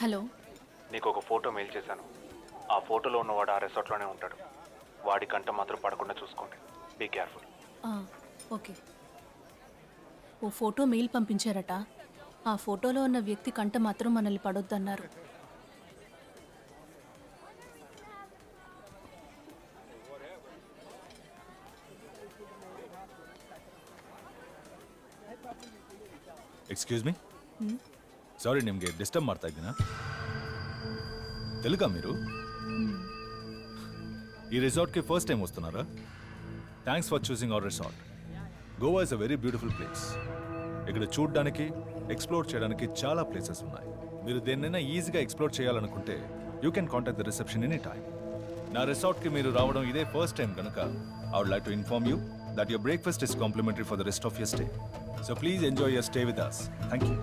Hello. నీకు ఒక photo mail చేశాను. ఆ ఫోటోలో ఉన్నవాడు ఆ రిసార్ట్లోనే ఉంటాడు. వాడి కంట మాత్రం పడకుండా చూసుకోండి. Be careful okay. Oh photo mail పంపించారట. ఆ ఫోటోలో ఉన్న వ్యక్తి కంట మాత్రం మనల్ని పడొద్దన్నారు. ఎక్స్క్యూజ్ మీ ಸಾರಿ ನಿಮಗೆ ಡಿಸ್ಟರ್ಬ್ ಮಾಡ್ತಾ ಇದ್ದೀನಾ తెలుగా మీరు ఈ రిసార్ట్కి ఫస్ట్ టైం వస్తున్నారా thanks for choosing our resort Goa is a very beautiful place ఇక్కడ చూడడానికి ఎక్స్ప్లోర్ చేయడానికి చాలా ప్లేసెస్ ఉన్నాయి మీరు దేన్నైనా ఈజీగా ఎక్స్ప్లోర్ చేయాలనుకుంటే you can contact the reception any time నా రిసార్ట్కి మీరు రావడం ఇదే ఫస్ట్ టైం కనుక I would like to inform you that your breakfast is complimentary for the rest of your stay so please enjoy your stay with us thank you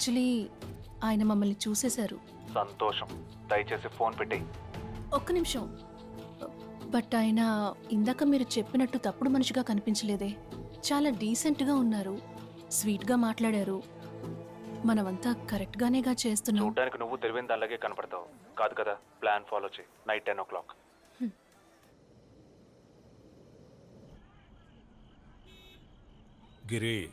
actually ఆయన మమ్మల్ని చూసేశారు. సంతోషం. దయచేసి ఫోన్ పెట్టేయి ఒక్క నిమిషం. బట్ ఆయన ఇందాక మీరు చెప్పినట్టు తప్పుడు మనిషిగా కనిపించలేదే. చాలా డీసెంట్గా ఉన్నారు. స్వీట్గా మాట్లాడారు. మనమంతా కరెక్ట్గానేగా చేస్తున్నాం. చూడడానికి నువ్వు తెలివైన దానిలాగే కనపడతావు. కాదు కదా? ప్లాన్ ఫాలో చేయి. Night ten o'clock. గిరి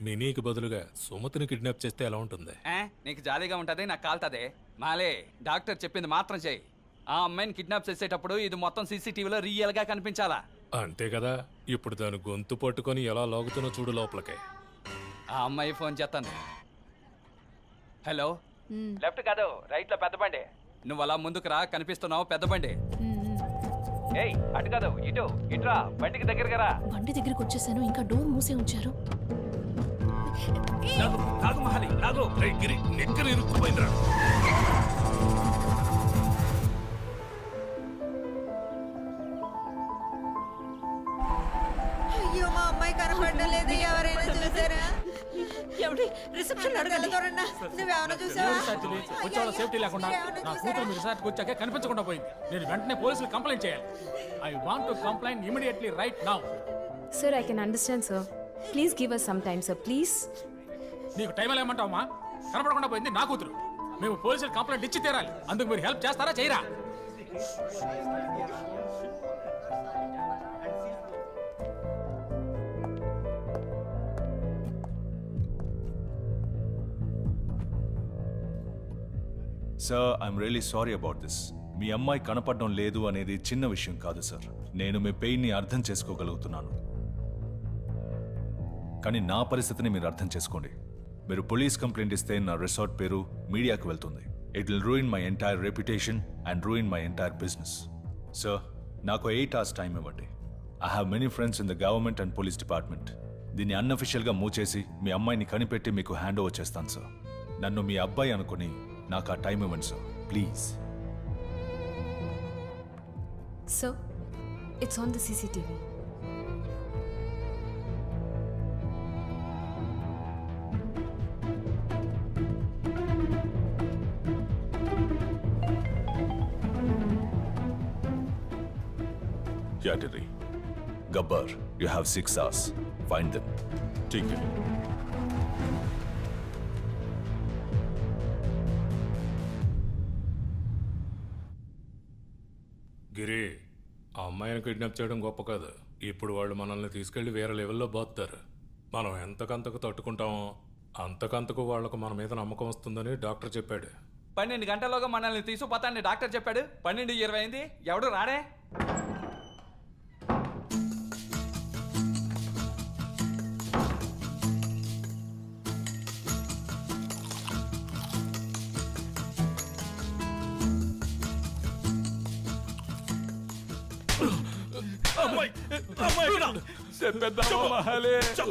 మినీకి బదులుగా సుమతిని కిడ్నాప్ చేస్తే ఎలా ఉంటుంది? ఏ? నీకు జాలీగా ఉంటది నాకు కాల్తదే. మాలే డాక్టర్ చెప్పింది మాత్రం చేయి ఆ అమ్మాయిని కిడ్నాప్ చేసేటప్పుడు ఇది మొత్తం సీసీటీవీలో రియల్గా కనిపించాలా? అంతే కదా ఇప్పుడు దాని గొంతు పట్టుకొని ఎలా లాగుతున్నా చూడు లోపలికి. ఆ అమ్మాయి ఫోన్ చేస్తాను హలో? లెఫ్ట్ కాదు రైట్లో పెద్ద బండి. నువ్వు అలా ముందుకు రా కనిపిస్తున్నావు పెద్ద బండి. ఏయ్ అటు కాదు ఇటు ఇట్రా బండికి దగ్గరగా రా. బండి దగ్గరికి వచ్చేసాను ఇంకా డోర్ మూసే ఉంచారు. లాగు, లాగు మహాలి లాగు. గిరి నిక్కర ఇరుక్కుపోయిందిరా. అయ్యో మా అమ్మాయి కనపడలేదు. ఎవరైనా చూసారా? ఏమిటి రిసెప్షన్ తెల్లదొరన్నా నువ్వేమైనా చూసావా? వచ్చే వాళ్ళ సేఫ్టీ లేకుండా నా కూతురు మీ రిసార్ట్కి వచ్చాక కనిపించకుండా పోయింది. నేను వెంటనే పోలీసులు కంప్లైంట్ చేయాలి. I want to complaint immediately right now sir I can understand sir please give us some time sir please నీకు టైం ఏమంటావమ్మా కనపడకుండా పోయింది నా కూతురు. మేము పోలీసులు కంప్లైంట్ ఇచ్చి తీరాలి. అందుకు మీరు హెల్ప్ చేస్తారా చేయరా? Sir I'm really sorry about this మీ అమ్మాయి కనపడడం లేదు అనేది చిన్న విషయం కాదు సార్ నేను మీ పెయిన్ని అర్థం చేసుకోగలుగుతున్నాను. కానీ నా పరిస్థితిని మీరు అర్థం చేసుకోండి. మీరు పోలీస్ కంప్లైంట్ ఇస్తే నా రిసార్ట్ పేరు మీడియాకు వెళ్తుంది. It will ruin my entire reputation and ruin my entire business sir నాకు ఎయిట్ అవర్స్ టైం ఇవ్వండి. I have many friends in the government and police department దీన్ని అన్అఫిషియల్గా మూవ్ చేసి మీ అమ్మాయిని కనిపెట్టి మీకు హ్యాండ్ ఓవర్ చేస్తాను సార్ నన్ను మీ అబ్బాయి అనుకుని నాకు ఆ టైం ఇవ్వండి sir please so it's on the CCTV Yatiri. Gabbar, you have six hours. Find them. Take it. Giri ఆ అమ్మాయిని కిడ్నాప్ చేయడం గొప్ప కాదు ఇప్పుడు వాళ్ళు మనల్ని తీసుకెళ్ళి వేరే లెవెల్లో బాతుతారు మనం ఎంతకంతకు తట్టుకుంటామో అంతకంతకు వాళ్ళకు మన మీద నమ్మకం వస్తుందని డాక్టర్ చెప్పాడు పన్నెండు గంటల్లోగా మనల్ని తీసుకుపోతానని డాక్టర్ చెప్పాడు పన్నెండు ఇరవై అయింది ఎవడు రాడే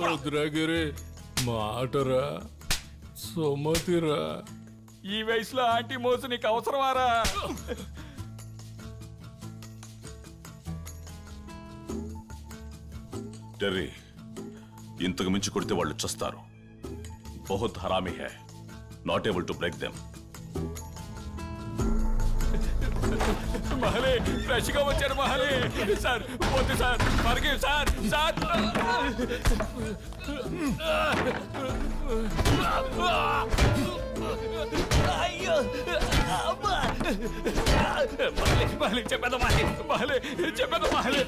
రుద్రగిరి మాటరా సుమతిరా. ఈ వయసులో ఆంటీ మోసు నీకు అవసరమారా? టెర్రీ ఇంతకు మించి కొడితే వాళ్ళు చస్తారు. బహుత్ హరామీ high. Not able to break them Mahale ఫ్రెష్గా వచ్చారు మహలే సార్ వద్దు సార్ మరికి సార్ సార్ అయ్యో అమ్మా మహలే మహలే చెప్పేదా మహలే మహలే చెప్పేదా మహలే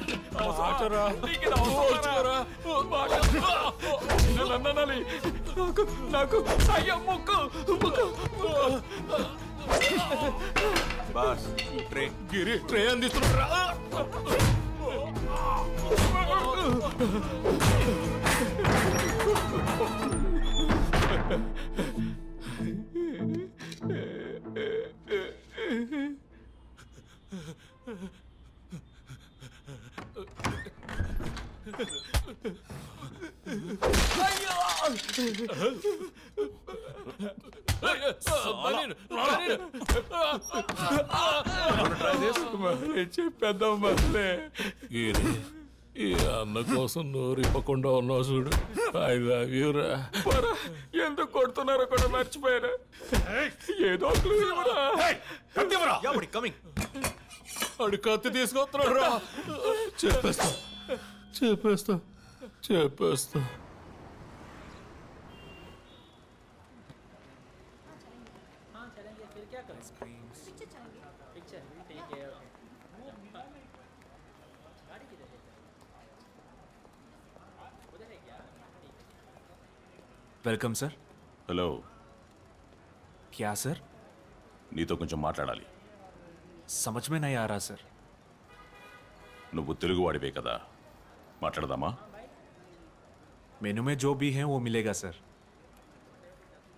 మాటరా నీకు ఇది అవసరమా? మాట. నన్ను అన్నానాలి. నాకు నాకు అయ్యో ముక్కు ముక్కు బాస్ ట్రే గిరి ట్రే అందిస్తున్నా చెప్పేద్దాం గిరి ఈ అన్న కోసం నోరు ఇప్పకుండా ఉన్నావు చూడు. ఐ లవ్ యూ రా. ఎందుకు కొడుతున్నారో కూడా మర్చిపోయారు? ఏదో అడు కత్తి తీసుకొస్తున్నాడు రా. చెప్పేస్తా. చెప్పేస్తా. చెప్పేస్తా. वेलकम सर హలో क्या सर నీతో కొంచెం మాట్లాడాలి समझ में नहीं आ रहा सर నువ్వు తెలుగువాడివే కదా మాట్లాడదామా मेनू में जो भी है वो मिलेगा sir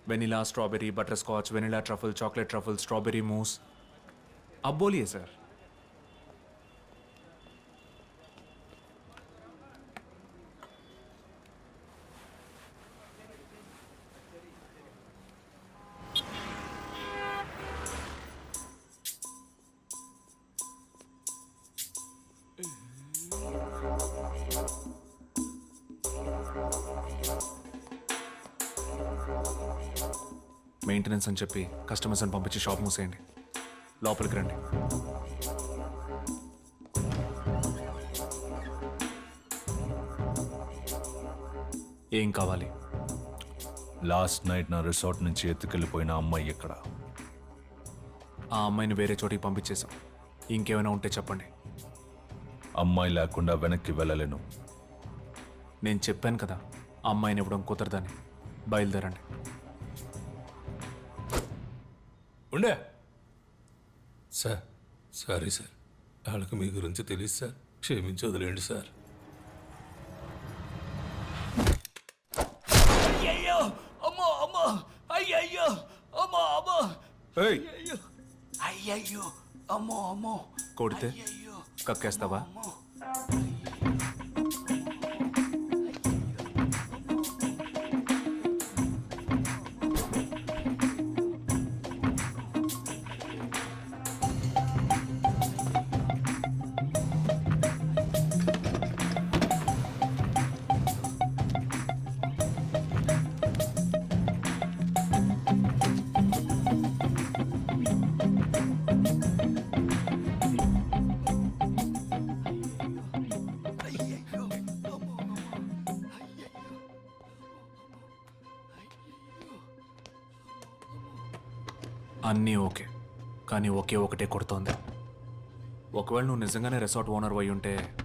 vanilla strawberry butterscotch vanilla truffle chocolate truffle strawberry mousse अब बोलिए सर మెయింటెనెన్స్ అని చెప్పి కస్టమర్స్ అని పంపించి షాప్ మూసేయండి. లోపలికి రండి. ఏం కావాలి? లాస్ట్ నైట్ నా రిసార్ట్ నుంచి ఎత్తుకెళ్ళిపోయిన అమ్మాయి ఎక్కడ? ఆ అమ్మాయిని వేరే చోటికి పంపించేశాం. ఇంకేమైనా ఉంటే చెప్పండి. అమ్మాయి లేకుండా వెనక్కి వెళ్ళలేను. నేను చెప్పాను కదా అమ్మాయిని ఇవ్వడం కుదరదని. బయలుదేరండి. ఉండే? Sir sorry sir. వాళ్ళకి మీ గురించి తెలియదు సార్. క్షమించి వదిలేండి సార్. అయ్యయ్యో అమ్మో అమ్మో అయ్యయ్యో అమ్మో అమ్మో. అయ్యయ్యో అయ్యయ్యో అమ్మో అమ్మో. కొడితే అయ్యయ్యో కక్కేస్తావా? అన్నీ ఓకే. కానీ ఒకే ఒకటే కొడుతోంది. ఒకవేళ నువ్వు నిజంగానే రిసార్ట్ ఓనర్ అయి ఉంటే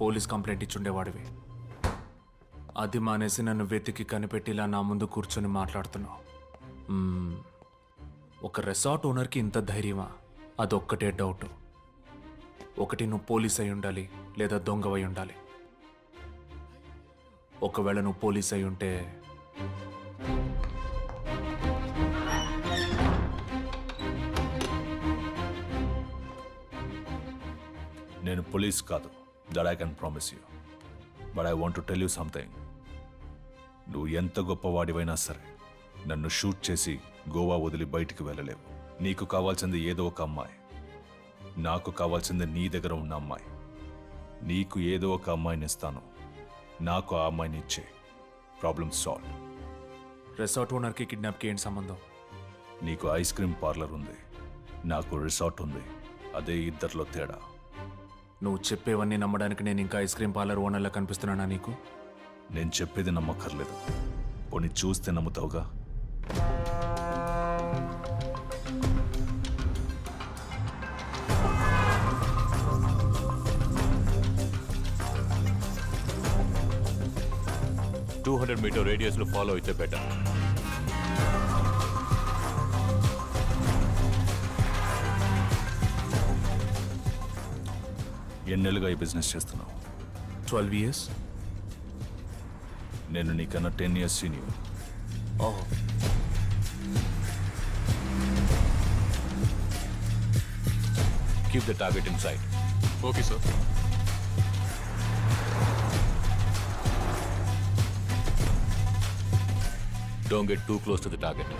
పోలీస్ కంప్లైంట్ ఇచ్చుండేవాడివి. అది మానేసి నన్ను వెతికి కనిపెట్టి ఇలా నా ముందు కూర్చొని మాట్లాడుతున్నావు. ఒక రిసార్ట్ ఓనర్కి ఇంత ధైర్యమా? అదొక్కటే డౌట్. ఒకటి నువ్వు పోలీస్ అయి ఉండాలి లేదా దొంగవై ఉండాలి. ఒకవేళ నువ్వు పోలీస్ అయి ఉంటే నేను పోలీస్ కాదు. That I can promise you but I want to tell you something నువ్వు ఎంత గొప్పవాడివైనా సరే నన్ను షూట్ చేసి గోవా వదిలి బయటికి వెళ్ళలేవు. నీకు కావాల్సింది ఏదో ఒక అమ్మాయి. నాకు కావాల్సింది నీ దగ్గర ఉన్న అమ్మాయి. నీకు ఏదో ఒక అమ్మాయిని ఇస్తాను. నాకు ఆ అమ్మాయిని ఇచ్చే. ప్రాబ్లమ్ సాల్వ్ రెసార్ట్ ఓనర్కి కిడ్నాప్కి ఏంటి సంబంధం? నీకు ఐస్ క్రీమ్ పార్లర్ ఉంది. నాకు రిసార్ట్ ఉంది. అదే ఇద్దరిలో తేడా. నువ్వు చెప్పేవన్నీ నమ్మడానికి నేను ఇంకా ఐస్ క్రీమ్ పార్లర్ ఓనర్లా కనిపిస్తున్నానా నీకు? నేను చెప్పేది నమ్మక్కర్లేదు. పోనీ చూస్తే నమ్ముతావుగా? టూ హండ్రెడ్ మీటర్ రేడియస్లో ఫాలో అయితే బెటర్. ఎన్నెలుగా ఈ బిజినెస్ చేస్తున్నావు? ట్వెల్వ్ ఇయర్స్ నేను నీకన్నా టెన్ ఇయర్స్ సీనియర్ ఓహో keep the target inside okay sir don't get too close to the target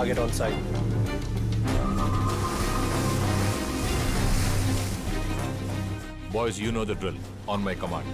target on site. Boys, you know the drill. On my command.